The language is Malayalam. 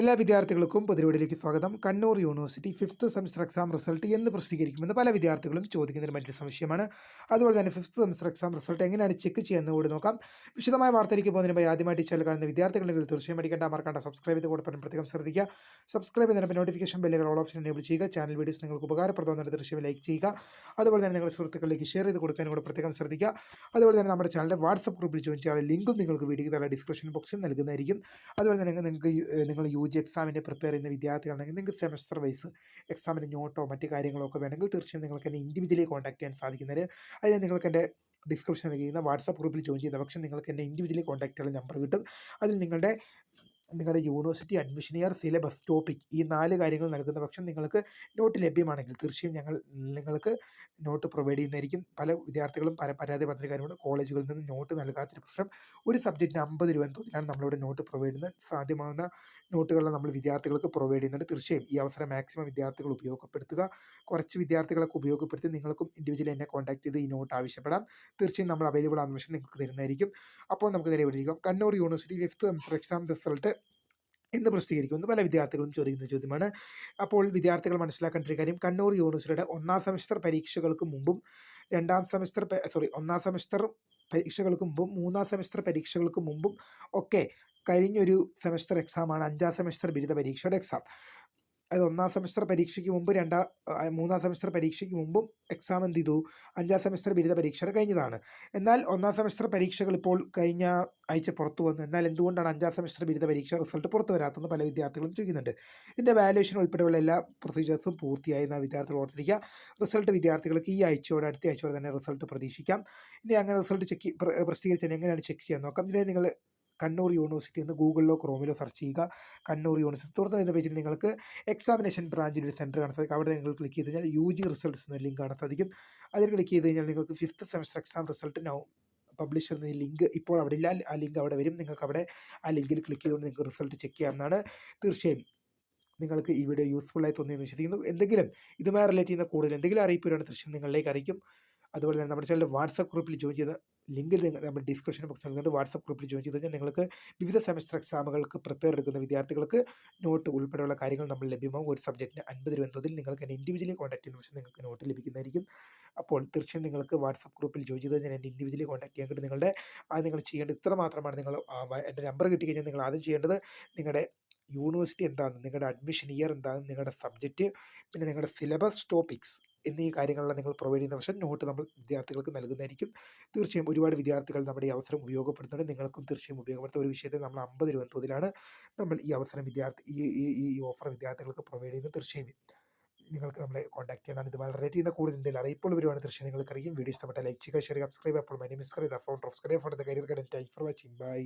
എല്ലാ വിദ്യാർത്ഥികൾക്കും പൊതുവീടിലേക്ക് സ്വാഗതം. Kannur university fifth semester exam result എന്ന് പ്രസിദ്ധീകരിക്കുമെന്ന് പല വിദ്യാർത്ഥികളും ചോദിക്കുന്നതിന് മറ്റൊരു സംശയമാണ്. അതുപോലെ തന്നെ ഫിഫ്ത്ത് സെമിസ്റ്റർ എക്സാം റിസൾട്ട് എങ്ങനെയാണ് ചെക്ക് ചെയ്യുന്നത് കൂടി നോക്കാം. വിശദമായ വാർത്തയിലേക്ക് പോകുന്നതിന് മുമ്പ് ആദ്യമായിട്ട് ചാനൽ കാണുന്ന വിദ്യാർത്ഥികളുണ്ടെങ്കിൽ തീർച്ചയായും അടിക്കേണ്ട മറക്കേണ്ട. സബ്സ്ക്രൈബ് ചെയ്ത് കൂടെ പ്രത്യേകം ശ്രദ്ധിക്കുക. സബ്സ്ക്രൈബ് ചെയ്യുന്നതിന് നോട്ടിഫിക്കേഷൻ ബെല്ലുകൾ ഓൾ ഓപ്ഷൻ എനേബിൾ ചെയ്യുക. ചാനൽ വീഡിയോസ് നിങ്ങൾക്ക് ഉപകാരപ്രദമെന്നുള്ള തീർച്ചയായും ലൈക്ക് ചെയ്യുക. അതുപോലെ തന്നെ നിങ്ങളുടെ സുഹൃത്തുക്കളിലേക്ക് ഷെയർ ചെയ്ത് കൊടുക്കാനും കൂടെ പ്രത്യേകം ശ്രദ്ധിക്കുക. അതുപോലെ തന്നെ നമ്മുടെ ചാനലിന്റെ വാട്സപ്പ് ഗ്രൂപ്പിൽ ജോയിൻ ചെയ്യാനുള്ള ലിങ്കും നിങ്ങൾക്ക് വീഡിയോ ഡിസ്ക്രിപ്ഷൻ ബോക്സിൽ നൽകുന്നതായിരിക്കും. അതുപോലെ തന്നെ നിങ്ങൾക്ക് നിങ്ങൾ യു ജി എക്സാമിന് പ്രിപ്പയർ ചെയ്യുന്ന വിദ്യാർത്ഥികളാണെങ്കിൽ നിങ്ങൾക്ക് സെമസ്റ്റർ വൈസ് എക്സാമിന് നോട്ടോ മറ്റ് കാര്യങ്ങളോ ഒക്കെ വേണമെങ്കിൽ തീർച്ചയായും നിങ്ങൾക്ക് എന്നെ ഇൻഡിവിജ്വലി കോൺടാക്ട് ചെയ്യാൻ സാധിക്കുന്നത് അതിന് നിങ്ങൾക്ക് എന്റെ ഡിസ്ക്രിപ്ഷൻ നൽകിയിരുന്ന വാട്സാപ്പ് ഗ്രൂപ്പിൽ ജോയിൻ ചെയ്ത പക്ഷേ നിങ്ങൾക്ക് എന്റെ ഇൻഡിവിജ്വലി കോൺടാക്ട് ചെയ്യാനുള്ള നമ്പർ കിട്ടും. അതിൽ നിങ്ങളുടെ നിങ്ങളുടെ university admission year syllabus topic ഈ നാല് കാര്യങ്ങൾ നൽകുന്ന പക്ഷം നിങ്ങൾക്ക് നോട്ട് ലഭ്യമാണെങ്കിൽ തീർച്ചയായും ഞങ്ങൾ നിങ്ങൾക്ക് നോട്ട് പ്രൊവൈഡ് ചെയ്യുന്നതായിരിക്കും. പല വിദ്യാർത്ഥികളും പല പരാതി പറഞ്ഞ കാര്യമാണ്. കോളേജുകളിൽ നിന്ന് നോട്ട് നൽകാത്തൊരു പ്രശ്നം ഒരു സബ്ജക്റ്റിന് അമ്പത് രൂപ തോതിലാണ് നമ്മളിവിടെ നോട്ട് പ്രൊവൈഡ് ചെയ്യുന്നത്. സാധ്യമാകുന്ന നോട്ടുകൾ നമ്മൾ വിദ്യാർത്ഥികൾക്ക് പ്രൊവൈഡ് ചെയ്യുന്നുണ്ട്. തീർച്ചയായും ഈ അവസരം മാക്സിമം വിദ്യാർത്ഥികൾ ഉപയോഗപ്പെടുത്തുക. കുറച്ച് വിദ്യാർത്ഥികളൊക്കെ ഉപയോഗപ്പെടുത്തി നിങ്ങൾക്കും ഇൻഡിവിജ്വലി എന്നെ കോൺടാക്ട് ചെയ്ത് ഈ നോട്ട് ആവശ്യപ്പെടാം. തീർച്ചയായും നമ്മൾ അവൈലബിൾ ആണെന്ന് നിങ്ങൾക്ക് തരുന്നതായിരിക്കും. അപ്പോൾ നമുക്ക് നേരെ വിളിക്കാം Kannur university fifth semester exam result എന്ന് പ്രസിദ്ധീകരിക്കുമെന്ന് പല വിദ്യാർത്ഥികളും ചോദിക്കുന്ന ചോദ്യമാണ്. അപ്പോൾ വിദ്യാർത്ഥികൾ മനസ്സിലാക്കേണ്ട ഒരു കാര്യം കണ്ണൂർ യൂണിവേഴ്സിറ്റിയുടെ ഒന്നാം സെമസ്റ്റർ പരീക്ഷകൾക്ക് മുമ്പും രണ്ടാം സെമസ്റ്റർ സോറി ഒന്നാം സെമസ്റ്റർ പരീക്ഷകൾക്ക് മുമ്പും മൂന്നാം സെമസ്റ്റർ പരീക്ഷകൾക്ക് മുമ്പും ഒക്കെ കഴിഞ്ഞൊരു സെമസ്റ്റർ എക്സാമാണ് അഞ്ചാം സെമസ്റ്റർ ബിരുദ പരീക്ഷയുടെ എക്സാം അത് ഒന്നാം സെമസ്റ്റർ പരീക്ഷയ്ക്ക് മുമ്പ് രണ്ടാം മൂന്നാം സെമസ്റ്റർ പരീക്ഷയ്ക്ക് മുമ്പും എക്സാം എന്ത് ചെയ്തു? അഞ്ചാം സെമസ്റ്റർ ബിരുദ പരീക്ഷ കഴിഞ്ഞതാണ്. എന്നാൽ ഒന്നാം സെമസ്റ്റർ പരീക്ഷകൾ ഇപ്പോൾ കഴിഞ്ഞ ആഴ്ച പുറത്തു വന്നു. എന്നാൽ എന്തുകൊണ്ടാണ് അഞ്ചാം സെമസ്റ്റർ ബിരുദ പരീക്ഷ റിസൾട്ട് പുറത്തു വരാത്തതെന്ന് പല വിദ്യാർത്ഥികളും ചോദിക്കുന്നുണ്ട്. ഇതിന്റെ വാല്യുവേഷൻ ഉൾപ്പെടെയുള്ള എല്ലാ പ്രൊസീജിയേഴ്സും പൂർത്തിയായി എന്ന വിദ്യാർത്ഥികൾ ഓർത്തിരിക്കുക. റിസൾട്ട് വിദ്യാർത്ഥികൾക്ക് ഈ ആഴ്ചയോടെ അടുത്ത ആഴ്ചയോടെ തന്നെ റിസൾട്ട് പ്രതീക്ഷിക്കാം. ഇനി അങ്ങനെ റിസൾട്ട് ചെക്ക് പ്രസിദ്ധീകരിച്ചാൽ എങ്ങനെയാണ് ചെക്ക് ചെയ്യാൻ നോക്കാം? ഇതിനെ നിങ്ങൾ കണ്ണൂർ യൂണിവേഴ്സിറ്റി എന്ന് ഗൂഗിളിലോ ക്രോമിലോ സെർച്ച് ചെയ്യുക. കണ്ണൂർ യൂണിവേഴ്സിറ്റി തുറന്നു പേജിൽ നിങ്ങൾക്ക് എക്സാമിനേഷൻ ബ്രാഞ്ചിന്റെ ഒരു സെന്റർ കാണാൻ സാധിക്കും. അവിടെ നിങ്ങൾ ക്ലിക്ക് ചെയ്ത് കഴിഞ്ഞാൽ യു ജി റിസൾട്ട്സ് എന്ന ലിങ്ക് കാണാൻ സാധിക്കും. അതിൽ ക്ലിക്ക് ചെയ്ത് കഴിഞ്ഞാൽ നിങ്ങൾക്ക് fifth semester exam result now publish ചെയ്യുന്ന ലിങ്ക് ഇപ്പോൾ അവിടെ ഇല്ല. ആ ലിങ്ക് അവിടെ വരും. നിങ്ങൾക്ക് അവിടെ ആ ലിങ്കിൽ ക്ലിക്ക് ചെയ്തുകൊണ്ട് നിങ്ങൾക്ക് റിസൾട്ട് ചെക്ക് ചെയ്യാവുന്നതാണ്. തീർച്ചയായും നിങ്ങൾക്ക് ഈ വീഡിയോ യൂസ്ഫുൾ ആയി തോന്നിയെന്ന് വിശ്വസിക്കുന്നു. എന്തെങ്കിലും ഇതുമായി റിലേറ്റ് ചെയ്യുന്ന കൂടുതൽ എന്തെങ്കിലും അറിയിപ്പ് വരുവാണ് തീർച്ചയായും നിങ്ങളിലേക്ക് അറിയിക്കും. അതുപോലെ തന്നെ നമ്മുടെ ചാനലിൽ വാട്സപ്പ് ഗ്രൂപ്പിൽ ജോയിൻ ചെയ്ത ലിങ്കിൽ നമ്മുടെ ഡിസ്ക്രിപ്ഷൻ ബോക്സ് നൽകുന്നുണ്ട് വാട്സപ്പ് ഗ്രൂപ്പിൽ ജോയിൻ ചെയ്ത് കഴിഞ്ഞാൽ നിങ്ങൾക്ക് വിവിധ സെമസ്റ്റർ എക്സാമുകൾക്ക് പ്രിപ്പയർ എടുക്കുന്ന വിദ്യാർത്ഥികൾക്ക് നോട്ട് ഉൾപ്പെടെയുള്ള കാര്യങ്ങൾ നമ്മൾ ലഭ്യമാകും. ഒരു സബ്ജക്റ്റിന് അൻപത് രൂപ എന്നതിൽ നിങ്ങൾക്ക് എന്നെ ഇൻഡിവിജ്വലി കോൺടാക്ട് ചെയ്യുന്ന പക്ഷേ നിങ്ങൾക്ക് നോട്ട് ലഭിക്കുന്നതായിരിക്കും. അപ്പോൾ തീർച്ചയായും നിങ്ങൾക്ക് വാട്സപ്പ് ഗ്രൂപ്പിൽ ജോയിൻ ചെയ്ത് കഴിഞ്ഞാൽ എന്റെ ഇൻഡിവിജ്വലി കോൺടാക്ട് ചെയ്യാൻ നിങ്ങളുടെ അത് നിങ്ങൾ ചെയ്യേണ്ടത് ഇത്ര മാത്രമാണ് നിങ്ങൾ എന്റെ നമ്പർ കിട്ടി കഴിഞ്ഞാൽ നിങ്ങൾ ആദ്യം ചെയ്യേണ്ടത് നിങ്ങളുടെ യൂണിവേഴ്സിറ്റി എന്താണ്? നിങ്ങളുടെ അഡ്മിഷൻ ഇയർ എന്താണ്? നിങ്ങളുടെ സബ്ജക്റ്റ് പിന്നെ നിങ്ങളുടെ സിലബസ് ടോപ്പിക്സ് എന്നീ കാര്യങ്ങളെല്ലാം നിങ്ങൾ പ്രൊവൈഡ് ചെയ്യുന്ന പക്ഷേ നോട്ട് നമ്മൾ വിദ്യാർത്ഥികൾക്ക് നൽകുന്നതായിരിക്കും. തീർച്ചയായും ഒരുപാട് വിദ്യാർത്ഥികൾ നമ്മുടെ ഈ അവസരം ഉപയോഗപ്പെടുത്തുന്നുണ്ട്. നിങ്ങൾക്കും തീർച്ചയായും ഉപയോഗപ്പെടുത്തുന്ന ഒരു വിഷയത്തെ നമ്മൾ അമ്പത് രൂപ തോതിലാണ് നമ്മൾ ഈ അവസരം വിദ്യാർത്ഥി ഈ ഈ ഓഫർ വിദ്യാർത്ഥികൾക്ക് പ്രൊവൈഡ് ചെയ്യുന്നത്. തീർച്ചയായും നിങ്ങൾക്ക് നമ്മളെ കോൺടാക്ട് ചെയ്യാനാണ് ഇത് വളരെ ചെയ്യുന്ന കൂടുതൽ എന്തെങ്കിലും അറിയിപ്പോൾ വരുവാണ് തീർച്ചയായും നിങ്ങൾക്കറിയും. വീഡിയോ ഇഷ്ടപ്പെട്ട ലൈക്ക് ചെയ്യുക ഷെയർ സബ്സ്ക്രൈബ് അപ്പോൾ my name is Kariya founder of scry for the career guidance time for watching bye